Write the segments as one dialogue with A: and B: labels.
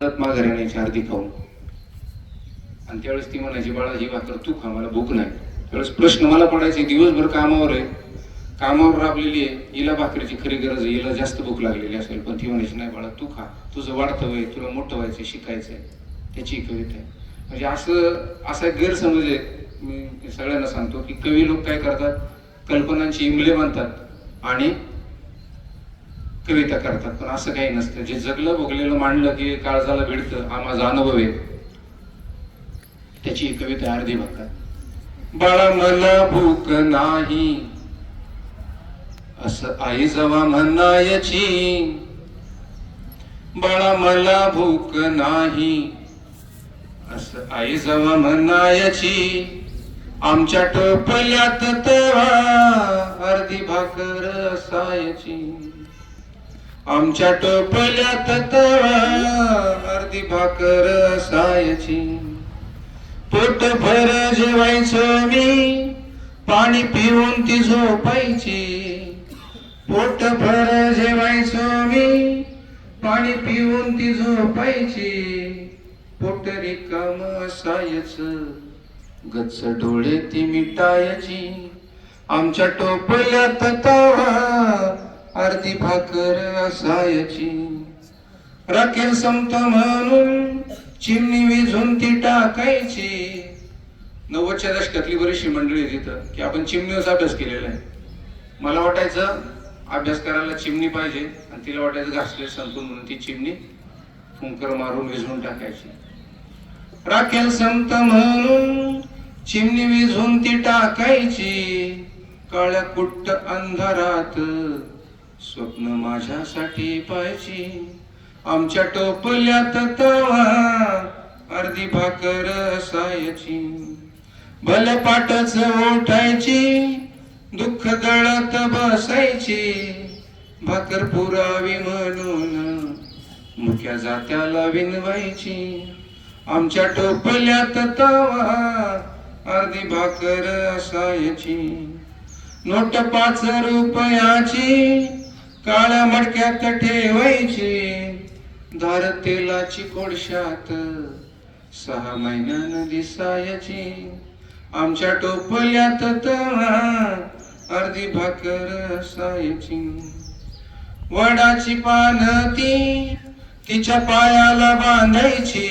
A: परत माघारी आणायची अर्धी खाऊन. आणि त्यावेळेस ती म्हणायची बाळा ही भाकर तू खा मला भूक नाही. त्यावेळेस प्रश्न मला पडायचे दिवसभर कामावर आहे. कामावर राबलेली आहे. हिला भाकरीची खरी गरज आहे. हिला जास्त भूक लागलेली असेल. पण ती म्हणायची नाही बाळा तू खा. तुझं वाढतं वय तुला मोठं व्हायचं शिकायचं आहे त्याची कविता आहे. म्हणजे असं असा एक गैरसमज आहे. मी सगळ्यांना सांगतो की कवी लोक काय करतात? कल्पनांची इमले बांधतात. आणि कविता करतात. पण असं काही नसतं. जे जगलं भोगलेलं मांडलं की काळजाला भिडतं हा माझा अनुभव आहे. त्याची कविता अर्धी भाकर बाळा मला भूक नाही. असं आई जवा म्हणायची. बाळा मला भूक नाही. असं आई जवा म्हणायची. आमच्या टोपल्यात तेव्हा अर्धी भाकर असायची. आमच्या टोपल्या तेव्हा अर्धी भाकर सायची पोट भर जेवायचो मी पाणी पिऊन ती झोपायची. पोट भर जेवायचो मी पाणी पिऊन ती झोपायची. पोट रिकाम असायच गच्च डोळे ती मिटायची. आमच्या टोपल्या तवा अर्धी भाकर असायची. राखेल संत म्हणून चिमणी विझून ती टाकायची. नव्वदच्या दशकातली बरीचशी मंडळी तिथं की आपण चिमणीवरचा अभ्यास केलेला आहे. मला वाटायचं अभ्यास करायला चिमणी पाहिजे आणि तिला वाटायचं घासले संपून म्हणून ती चिमणी फुंकर मारून विझून टाकायची. राखेल संत म्हणून चिमणी विझून ती टाकायची. काळ्या कुट्ट अंधारात स्वप्न माझ्यासाठी पाहिजे आमच्या टोपल्यात तवा अर्धी भाकर असायची. भल पाटच ओठायची दुःख दळत बसायची. भाकर पुरावी म्हणून मुख्या जात्याला विनवायची. आमच्या टोपल्यात तवा अर्धी भाकर असायची. नोट पाच रुपयाची काळ्या मडक्यात ठेवायची. धार तेलाची कोळशात सहा महिन्यानं दिसायची. आमच्या टोपल्यात अर्धी भाकर असायची. वडाची पान ती तिच्या पायाला बांधायची.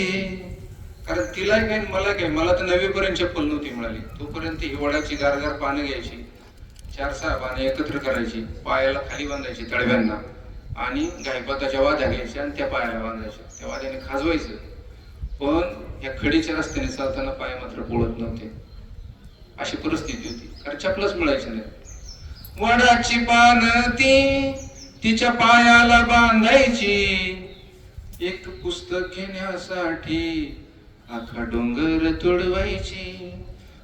A: कारण तिला काय मला काय मला तर नवीपर्यंत चप्पल नव्हती मिळाली तोपर्यंत ही वडाची गारगार पानं घ्यायची. चार साहेबांना एकत्र करायची पायाला खाली बांधायची तळव्यांना. आणि गायपाताच्या वाद्या घ्यायच्या आणि त्या पायाला बांधायच्या. त्या वाद्याने खाजवायचं. पण या खडीच्या रस्त्याने चालताना पाय मात्र पोळत नव्हते. अशी परिस्थिती होती. कारण चपलच मिळायची नाही वडाची पान ती तिच्या पायाला बांधायची. एक पुस्तक घेण्यासाठी आखा डोंगर तुडवायची.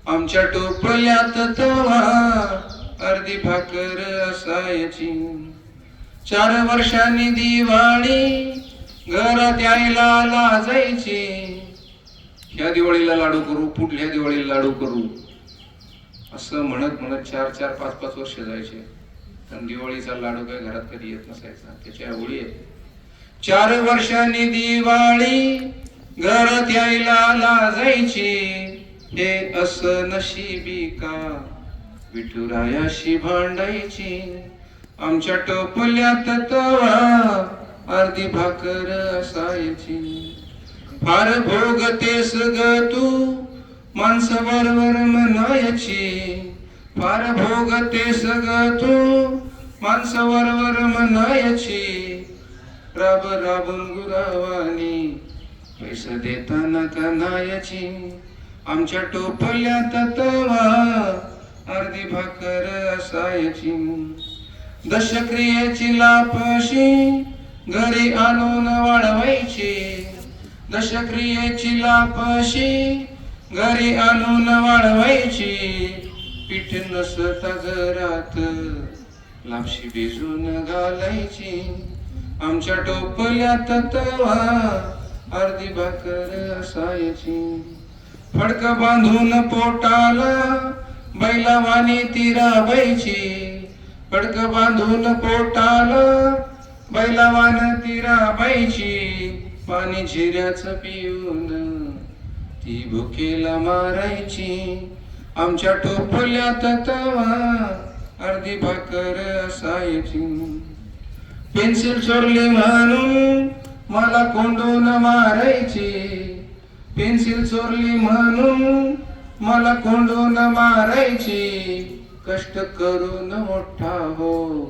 A: आमच्या टोपल्यात तवा अर्धी भाकर असायची. चार वर्षांनी दिवाळी घरात यायला लाजायची. ह्या दिवाळीला लाडू करू पुढल्या दिवाळीला लाडू करू. असं म्हणत म्हणत चार चार पाच पाच वर्ष जायचे. पण दिवाळीचा लाडू काय घरात कधी येत नसायचा. त्याच्या आवडी आहे चार वर्षांनी दिवाळी घरात यायला लाजायची. हे असं नशिबी का विठुरायाशी भांडायची आमच्या टोपल्यात तवा अर्धी भाकर असायची. फार भोगतेस ग तू माणसं बरोबर म्हणायची फार भोगतेस ग तू माणसं बरोबर म्हणायची राब राबून गुरावानी पैसे देताना कनायाची आमच्या टोपल्यात तवा अर्धी भाकर असायची. दशक्रियेची लापशी घरी आणून वाढवायची. दशक्रियेची लापशी घरी आणून वाढवायची. पीठ नसता घरात लापशी भिजून घालायची. आमच्या टोपल्यात तवा अर्धी भाकर असायची. फडक बांधून पोटाला बैलावानी ती राबायची पडक बांधून पोटाला. बैलावान ती राबायची पाणी झिऱ्याच पिऊन. ती भुकेला मारायची आमच्या टोपल्यात तवा. अर्धी भाकर असायची. पेन्सिल चोरली म्हणून मला कोंडून मारायची. पेन्सिल चोरली म्हणून मला कोंडून मारायची. कष्ट करून मोठा हो.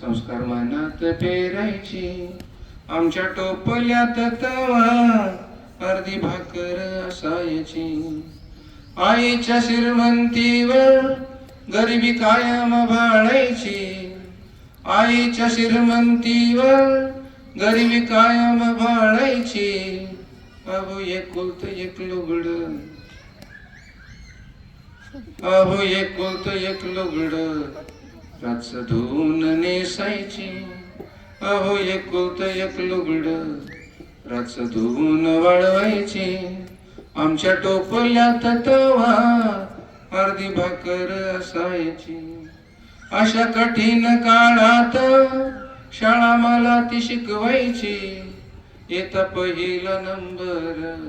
A: संस्कार मनात पेरायची. आमच्या टोपल्यात तवा अर्धी भाकर असायची. आईच्या श्रीमंतीवर गरिबी कायम बाळायची. आईच्या श्रीमंतीवर गरिबी कायम बाळायची. बाबू एकुलत एक लुगड. अहो एकुलत एक लुगड. राच धुवून नेसायची. अहो एकुलत एक लुगड. राच धुवून वाळवायची. आमच्या टोपल्यात तवा अर्धी भाकर असायची. अशा कठीण काळात शाळा मला ती शिकवायची. येता पहिला नंबर.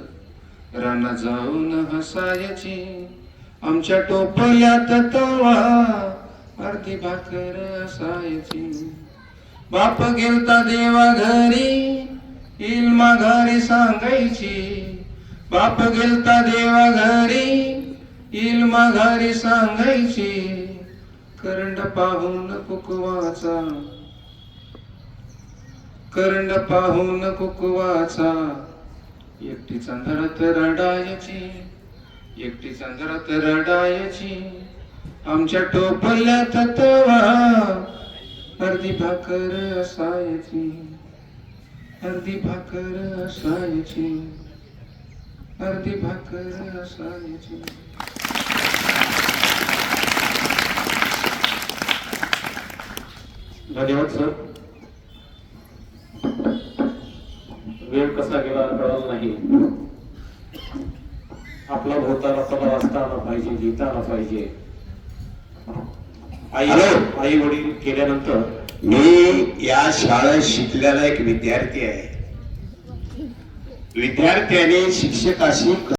A: राणा जाऊन हसायची. आमच्या टोपल्यात तवा अर्धी भाकर असायची. बाप गेलता देवा घरी येईल माघारी सांगायची. बाप गेलता देवा घरी येईल माघारी सांगायची. करंड पाहून कुकवाचा करंड पाहून कुकवाचा. एकटी चंद्रात रडायची. एकटी चंद्रात रडायची. आमच्या टोपल्यात तत्वा अर्धी भाकर असायची. अर्धी भाकर असायची. अर्धी भाकर असायची.
B: धन्यवाद सर. वेळ कसा गेला कळलं नाही. आपला भोवताला वाचता आला पाहिजे लिहिता आला पाहिजे आई. आई वडील केल्यानंतर
C: मी या शाळेत शिकलेला एक विद्यार्थी आहे विद्यार्थ्याने शिक्षकाशी